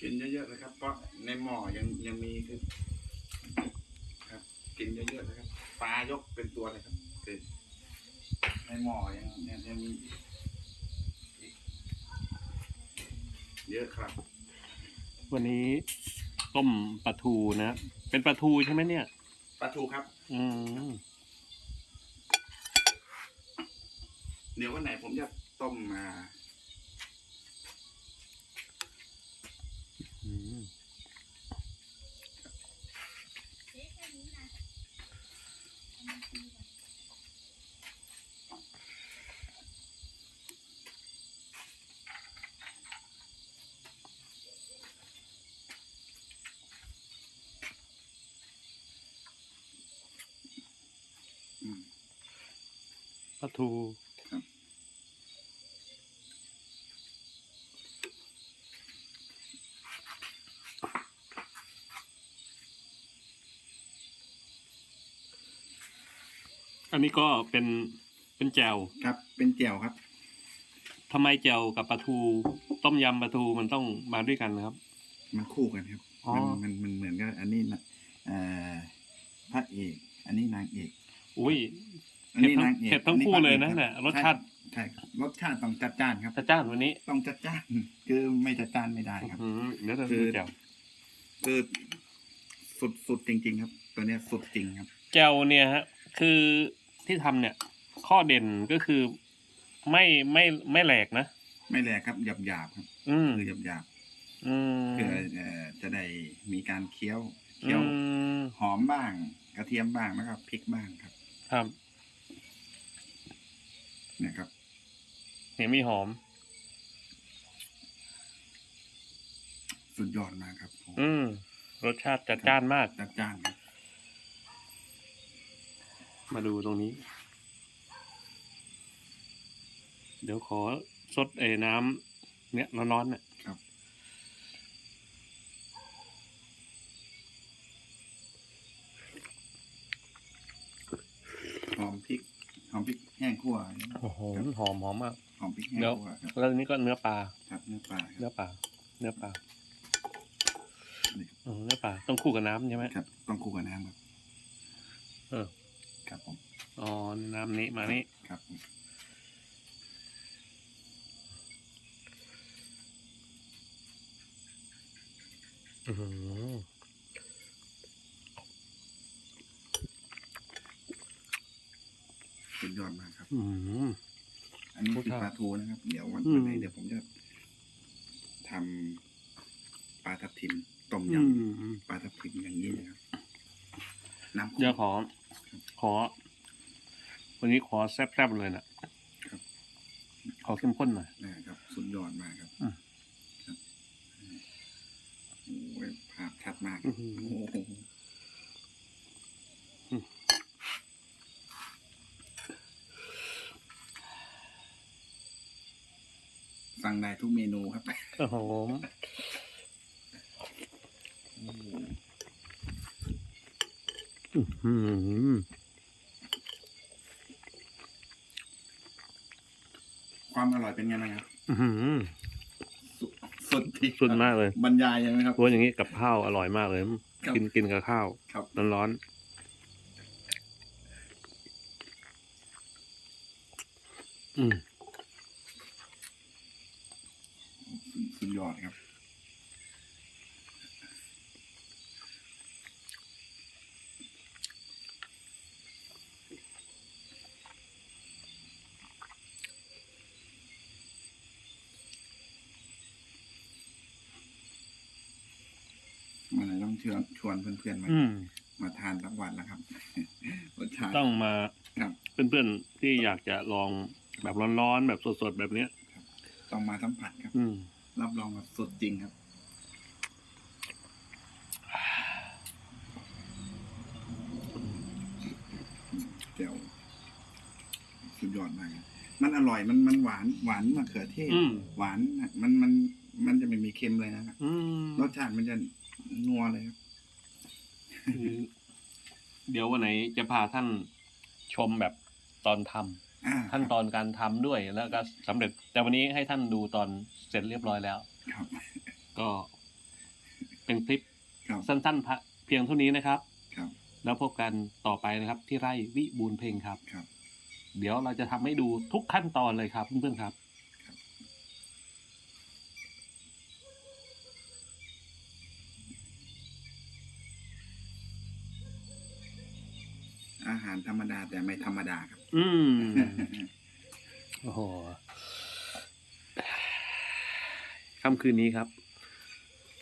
กินเยอะๆเลยครับ เพราะในหม้อยังยังมีคือครับ กินเยอะๆเลยครับปลายกเป็นตัวเลยครับคือในหม้อยังยังยังมีอีกเยอะครับ วันนี้ต้มปลาทูนะ เป็นปลาทูใช่ไหมเนี่ยปลาทูครับ อืมเดี๋ยววันไหนผมจะต้มมา ปลาทูครับอันนี้ก็เป็นเป็นแจวครับ เป็นเจียวครับทำไมแจวกับปลาทู ต้มยำปลาทูมันต้องมาด้วยกันนะครับ มันคู่กันครับอ๋อ มันมันมันเหมือนกับอันนี้นะเอ่อพระเอก อันนี้นางเอก อุ้ย อันนี้เผ็ดทั้งนางเอกเผ็ดทั้งอันนี้คู่พะเลยนะอกคบเนี่ยรสชาติใช่ครับรสชาติต้องจัดจ้านครับ จ้าจ้านวันนี้ต้องจัดจ้านคือไม่จัดจ้านไม่ได้ครับ อืมเดี๋ยวจะคืดูอแจวคือสุดสุดจริง ๆ ครับ ตัวเนี้ยสุดจริงครับ แจวเนี่ยฮะ คือที่ทำเนี่ย ข้อเด่นก็คือไม่ไม่ไม่แหลกนะไม่แหลกครับหยาบหยาบๆครับอืมคือหยาบหยาบอืมๆเพื่อเอ่อจะได้มีการเคี้ยวอืเคี้ยวมหอมบ้าง กระเทียมบ้างแล้วก็พริกบ้างครับ ครับเนี่ยครับเห็นมีหอม สุดยอดมากครับผมอืมรสชาติจัดจ้านมาก จัดจ้านครับมาดูตรงนี้ เดี๋ยวขอซดไอ้น้ำเนี่ยร้อนๆเนี่ย ครับ หอมพริก หอมพริกแห้ง คั่วโอ้โหหอมหอมมากหอมพริกแห้งเดี๋ยวคั่วครับแล้วอันนี้ก็เนื้อปลาครับเนื้อปลาคเนื้รัอบปลาเนื้อปลานี่อืมเนื้อปลาต้องคู่กับน้ำใช่ไหมครับ ต้องคู่กับน้ำครับ เออ ครับผมอ๋อน้ำนี้มานี่ครับผมอื้อหือ สุดยอดมากครับ อื้อหืออันนี้คือครับปลาทูนะครับ เดี๋ยววันอืมไหนเดี๋ยวผมจะทำปลาทับทิมต้มอืยมำปลาทับทิมอย่างนี้นะครับ น้ำข้น เดี๋ยวขอ ขอ วันนี้ขอแซ่บๆเลยนะครับ ขอเข้มข้นหน่อย นะครับ สุดยอดมากครับอืมครับโอ้ยภาพชัดมากอื้อหือ โอ้โห สั่งได้ทุกเมนูครับโอ้โหอื้อหือความอร่อยเป็นไงบ้างครับอื้อหือสุดสุดที่สุดมากเลย บรรยายยังไหมครับเพราะอย่างนี้กับข้าวอร่อยมากเลยครับกินกินกับข้าวครับร้อนๆอืม สุด ยอดครับ มาไหนต้องเชิญชวนเพื่อนๆมา อืม มาทานทั้งวันแล้วครับรสชาติ ต้องมาครับเพื่อนๆที่อยากจะลองแบบร้อนๆแบบสดๆแบบเนี้ย ต้องมาสัมผัสครับ อืม รับรองแบบสดจริงครับ เดี๋ยวสุดยอดมากครับมันอร่อยมันมันหวานหวานมะเขือเทศ อืม หวานนะมันมันมันจะไม่มีเค็มเลยนะครับอืมรสชาติมันจะนัวเลยครับคือเดี๋ยววันไหนจะพาท่านชมแบบตอนทำอ่า ขั้นตอนการทำด้วยแล้วก็สำเร็จ แต่วันนี้ให้ท่านดูตอนเสร็จเรียบร้อยแล้วครับ ก็เป็นคลิปครับสั้นๆพะเพียงเท่านี้นะครับ ครับ แล้วพบกันต่อไปนะครับ ที่ไร่วิบูลย์เพลงครับครับ เดี๋ยวเราจะทำให้ดูทุกขั้นตอนเลยครับเพื่อนๆครับ อาหารธรรมดาแต่ไม่ธรรมดาครับ อืม โอ้โหค่ำคืนนี้ครับ